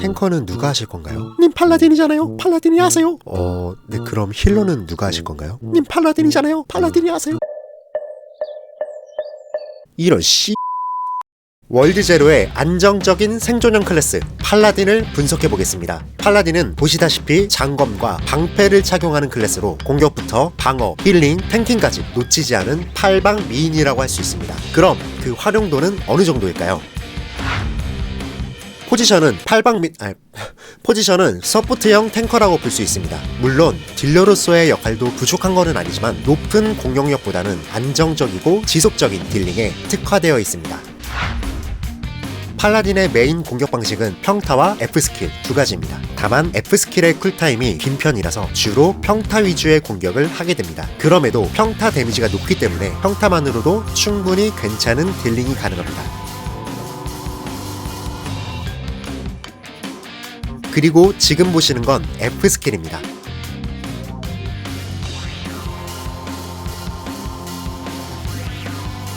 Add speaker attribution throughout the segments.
Speaker 1: 탱커는 누가 하실 건가요?
Speaker 2: 님 팔라딘이잖아요. 팔라딘이 하세요.
Speaker 1: 어, 네 그럼 힐러는 누가 하실 건가요?
Speaker 2: 님 팔라딘이잖아요. 팔라딘이 하세요.
Speaker 1: 이런 씨 월드 제로의 안정적인 생존형 클래스 팔라딘을 분석해 보겠습니다. 팔라딘은 보시다시피 장검과 방패를 착용하는 클래스로 공격부터 방어, 힐링, 탱킹까지 놓치지 않은 팔방 미인이라고 할 수 있습니다. 그럼 그 활용도는 어느 정도일까요? 포지션은 팔방 미 아, 포지션은 서포트형 탱커라고 볼 수 있습니다. 물론 딜러로서의 역할도 부족한 것은 아니지만 높은 공격력보다는 안정적이고 지속적인 딜링에 특화되어 있습니다. 팔라딘의 메인 공격 방식은 평타와 F 스킬 두 가지입니다. 다만 F 스킬의 쿨타임이 긴 편이라서 주로 평타 위주의 공격을 하게 됩니다. 그럼에도 평타 데미지가 높기 때문에 평타만으로도 충분히 괜찮은 딜링이 가능합니다. 그리고 지금 보시는 건 F 스킬입니다.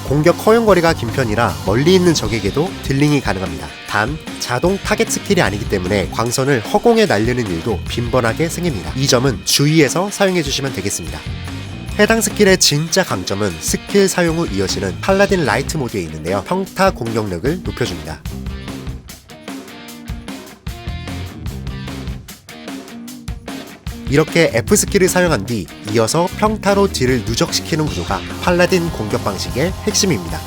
Speaker 1: 공격 허용 거리가 긴 편이라 멀리 있는 적에게도 딜링이 가능합니다. 단, 자동 타겟 스킬이 아니기 때문에 광선을 허공에 날리는 일도 빈번하게 생깁니다. 이 점은 주의해서 사용해 주시면 되겠습니다. 해당 스킬의 진짜 강점은 스킬 사용 후 이어지는 팔라딘 라이트 모드에 있는데요. 평타 공격력을 높여줍니다. 이렇게 F 스킬을 사용한 뒤 이어서 평타로 딜을 누적시키는 구조가 팔라딘 공격 방식의 핵심입니다.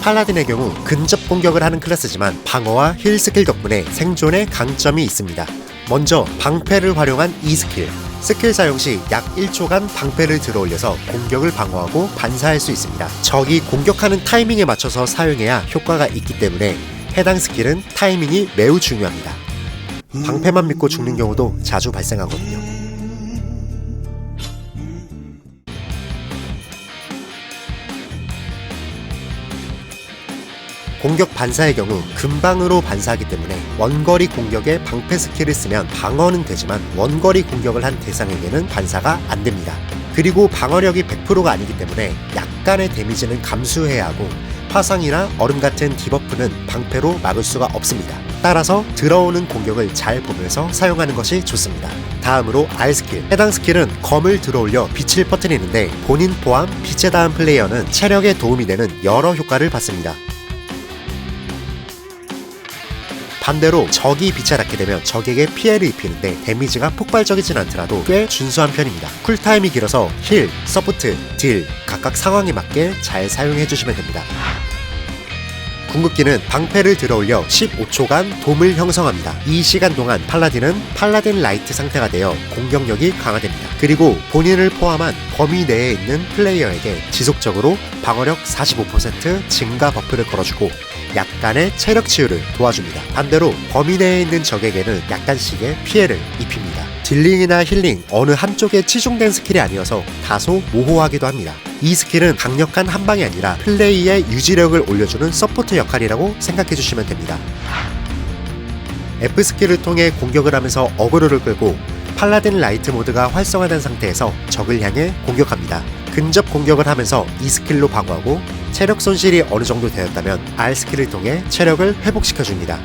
Speaker 1: 팔라딘의 경우 근접 공격을 하는 클래스지만 방어와 힐 스킬 덕분에 생존에 강점이 있습니다. 먼저 방패를 활용한 E 스킬. 스킬 사용 시 약 1초간 방패를 들어 올려서 공격을 방어하고 반사할 수 있습니다. 적이 공격하는 타이밍에 맞춰서 사용해야 효과가 있기 때문에 해당 스킬은 타이밍이 매우 중요합니다. 방패만 믿고 죽는 경우도 자주 발생하거든요. 공격 반사의 경우 금방으로 반사하기 때문에 원거리 공격에 방패 스킬을 쓰면 방어는 되지만 원거리 공격을 한 대상에게는 반사가 안 됩니다. 그리고 방어력이 100%가 아니기 때문에 약간의 데미지는 감수해야 하고 화상이나 얼음 같은 디버프는 방패로 막을 수가 없습니다. 따라서 들어오는 공격을 잘 보면서 사용하는 것이 좋습니다. 다음으로 R 스킬. 해당 스킬은 검을 들어올려 빛을 퍼뜨리는데 본인 포함 빛에 닿은 플레이어는 체력에 도움이 되는 여러 효과를 받습니다. 반대로 적이 빛에 닿게 되면 적에게 피해를 입히는데 데미지가 폭발적이진 않더라도 꽤 준수한 편입니다. 쿨타임이 길어서 힐, 서포트, 딜 각각 상황에 맞게 잘 사용해 주시면 됩니다. 궁극기는 방패를 들어올려 15초간 돔을 형성합니다. 이 시간 동안 팔라딘은 팔라딘 라이트 상태가 되어 공격력이 강화됩니다. 그리고 본인을 포함한 범위 내에 있는 플레이어에게 지속적으로 방어력 45% 증가 버프를 걸어주고 약간의 체력 치유를 도와줍니다. 반대로 범위 내에 있는 적에게는 약간씩의 피해를 입힙니다. 딜링이나 힐링 어느 한쪽에 치중된 스킬이 아니어서 다소 모호하기도 합니다. 이 스킬은 강력한 한 방이 아니라 플레이의 유지력을 올려주는 서포트 역할이라고 생각해 주시면 됩니다. F 스킬을 통해 공격을 하면서 어그로를 끌고 팔라딘 라이트 모드가 활성화된 상태에서 적을 향해 공격합니다. 근접 공격을 하면서 이 스킬로 방어하고 체력 손실이 어느 정도 되었다면 R 스킬을 통해 체력을 회복시켜 줍니다.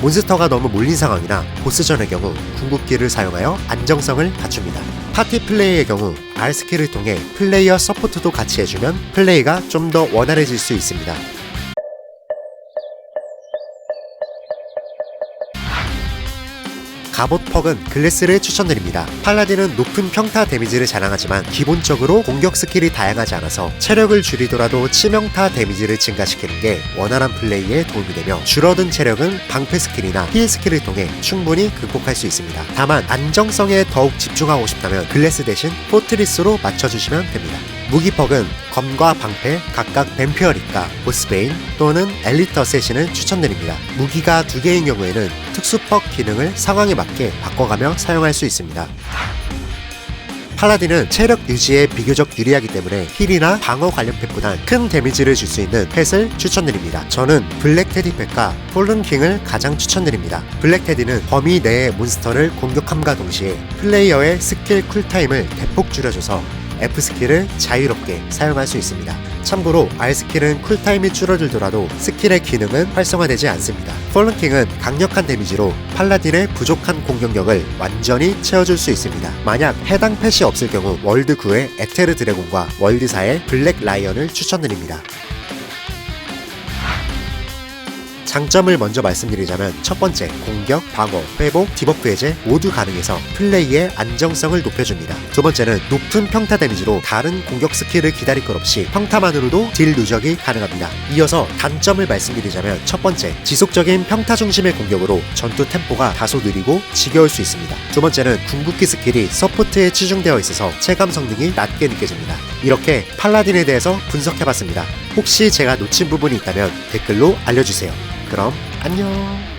Speaker 1: 몬스터가 너무 몰린 상황이나 보스전의 경우 궁극기를 사용하여 안정성을 갖춥니다. 파티 플레이의 경우 R 스킬을 통해 플레이어 서포트도 같이 해주면 플레이가 좀 더 원활해질 수 있습니다. 갑옷 퍽은 글래스를 추천드립니다. 팔라딘은 높은 평타 데미지를 자랑하지만 기본적으로 공격 스킬이 다양하지 않아서 체력을 줄이더라도 치명타 데미지를 증가시키는 게 원활한 플레이에 도움이 되며 줄어든 체력은 방패 스킬이나 힐 스킬을 통해 충분히 극복할 수 있습니다. 다만 안정성에 더욱 집중하고 싶다면 글래스 대신 포트리스로 맞춰주시면 됩니다. 무기퍽은 검과 방패 각각 뱀피어리카, 보스베인 또는 엘리트 어쌔신을 추천드립니다. 무기가 두 개인 경우에는 특수퍽 기능을 상황에 맞게 바꿔가며 사용할 수 있습니다. 팔라딘은 체력 유지에 비교적 유리하기 때문에 힐이나 방어 관련 펫보단 큰 데미지를 줄 수 있는 펫을 추천드립니다. 저는 블랙 테디 펫과 폴른 킹을 가장 추천드립니다. 블랙 테디는 범위 내의 몬스터를 공격함과 동시에 플레이어의 스킬 쿨타임을 대폭 줄여줘서 F 스킬을 자유롭게 사용할 수 있습니다. 참고로 R 스킬은 쿨타임이 줄어들더라도 스킬의 기능은 활성화되지 않습니다. 폴런킹은 강력한 데미지로 팔라딘의 부족한 공격력을 완전히 채워줄 수 있습니다. 만약 해당 펫이 없을 경우 월드 9의 에테르 드래곤과 월드 4의 블랙 라이언을 추천드립니다. 장점을 먼저 말씀드리자면 첫 번째 공격, 방어, 회복, 디버프 해제 모두 가능해서 플레이의 안정성을 높여줍니다. 두 번째는 높은 평타 데미지로 다른 공격 스킬을 기다릴 것 없이 평타만으로도 딜 누적이 가능합니다. 이어서 단점을 말씀드리자면 첫 번째 지속적인 평타 중심의 공격으로 전투 템포가 다소 느리고 지겨울 수 있습니다. 두 번째는 궁극기 스킬이 서포트에 치중되어 있어서 체감 성능이 낮게 느껴집니다. 이렇게 팔라딘에 대해서 분석해봤습니다. 혹시 제가 놓친 부분이 있다면 댓글로 알려주세요. 그럼 안녕.